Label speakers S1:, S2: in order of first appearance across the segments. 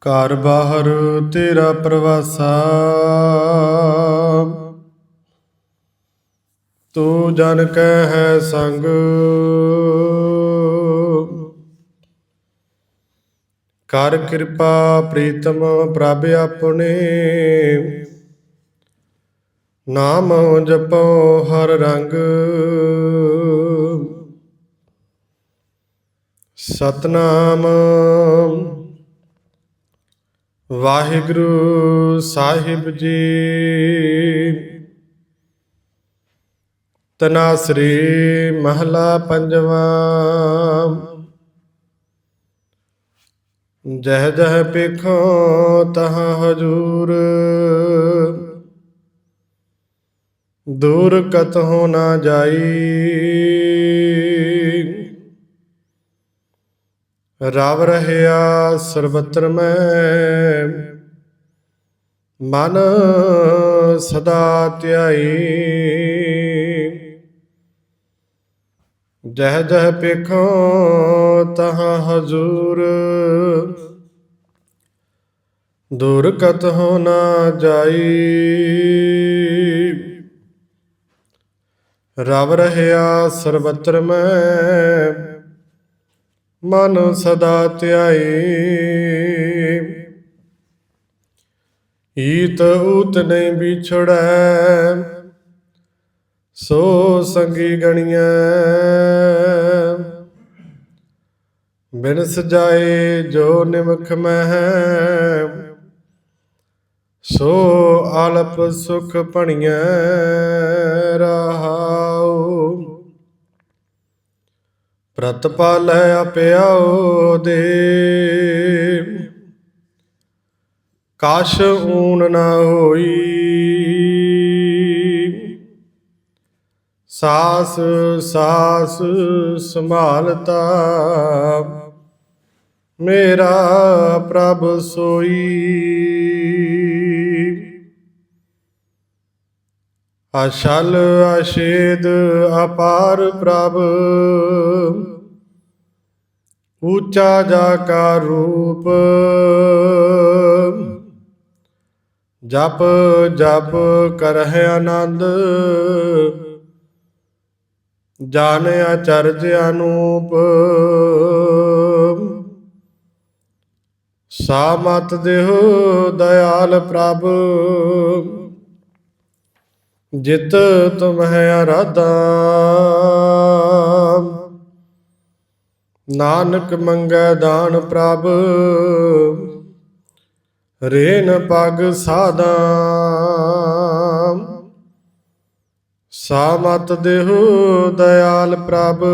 S1: ਘਰ ਬਾਹਰ ਤੇਰਾ ਪ੍ਰਵਾਸਾ। ਤੂੰ ਜਨ ਕੈ ਹੈ ਸੰਗ। ਕਰ ਕਿਰਪਾ ਪ੍ਰੀਤਮ ਪ੍ਰਭ ਆਪਣੇ। ਨਾਮ ਜਪੋ ਹਰ ਰੰਗ। ਸਤਨਾਮ। ਵਾਹਿਗੁਰੂ ਸਾਹਿਬ ਜੀ। ਤਨਾਸਰੀ ਮਹਲਾ ਪੰਜਵਾ। ਜਹ ਜਹ ਪੇਖੋ ਤਹ ਹਜੂਰ। ਦੂਰ ਕਤਹੁ ਨਾ ਜਾਈ। ਰਵ ਰਹਿਆ ਸਰਬਤਰ ਮੈਂ। ਮਨ ਸਦਾ ਧਿਆਈ। ਜਹ ਜਹ ਪੇਖੋ ਤਹਾਂ ਹਜ਼ੂਰ। ਦੂਰ ਕਤਹੁ ਨਾ ਜਾਈ। ਰਵ ਰਹਿਆ ਸਰਬਤਰ ਮੈਂ। ਮਨ ਸਦਾ ਧਿਆਈ ਈਤ ਊਤ ਨਹੀਂ ਵਿਛੜੈ, ਸੋ ਸੰਗੀ ਗਣੀਐ। ਬਿਨ ਸਜਾਏ ਜੋ ਨਿਮਖ ਮਹਿ, ਸੋ ਆਲਪ ਸੁਖ ਭਣੀਐ। ਪ੍ਰਤਪਾਲੈ ਆਪਿਆਉ ਦੇ ਕਾਸ਼ ਊਨ ਨਾ ਹੋਈ। ਸਾਸ ਸਾਸ ਸੰਭਾਲਤਾ। ਮੇਰਾ ਪ੍ਰਭ ਸੋਈ। ਅਸ਼ਲ ਅਸ਼ੇਦ ਅਪਾਰ ਪ੍ਰਭ। ਉੱਚਾ ਜਾ ਕਾ ਰੂਪ। ਜਪ ਜਪ ਕਰਹਿ ਆਨੰਦ। ਜਾਣ ਅਚਰਜ ਅਨੂਪ। ਸਾਮਤ ਦੇਹੁ ਦਇਆਲ ਪ੍ਰਭ। ਜਿਤ ਤੁਮਹਿ ਅਰਾਧਾ। ਨਾਨਕ ਮੰਗੈ ਦਾਨ ਪ੍ਰਭ, ਰੇਨ ਪਗ ਸਾਦਾ ਸਾਮਤ ਦੇਹੁ ਦਇਆਲ ਪ੍ਰਭ,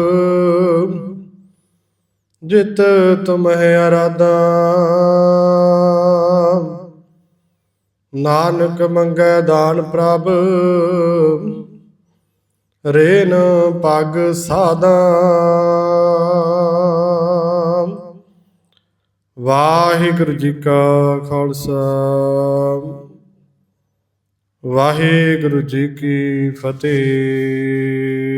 S1: ਜਿਤ ਤੁਮਹਿ ਅਰਾਧਾ। ਨਾਨਕ ਮੰਗੈ ਦਾਨ ਪ੍ਰਭ। ਰੇਨ ਪਗ ਸਾਦਾ ਵਾਹਿਗੁਰੂ ਜੀ ਕਾ ਖਾਲਸਾ। ਵਾਹਿਗੁਰੂ ਜੀ ਕੀ ਫਤਿਹ।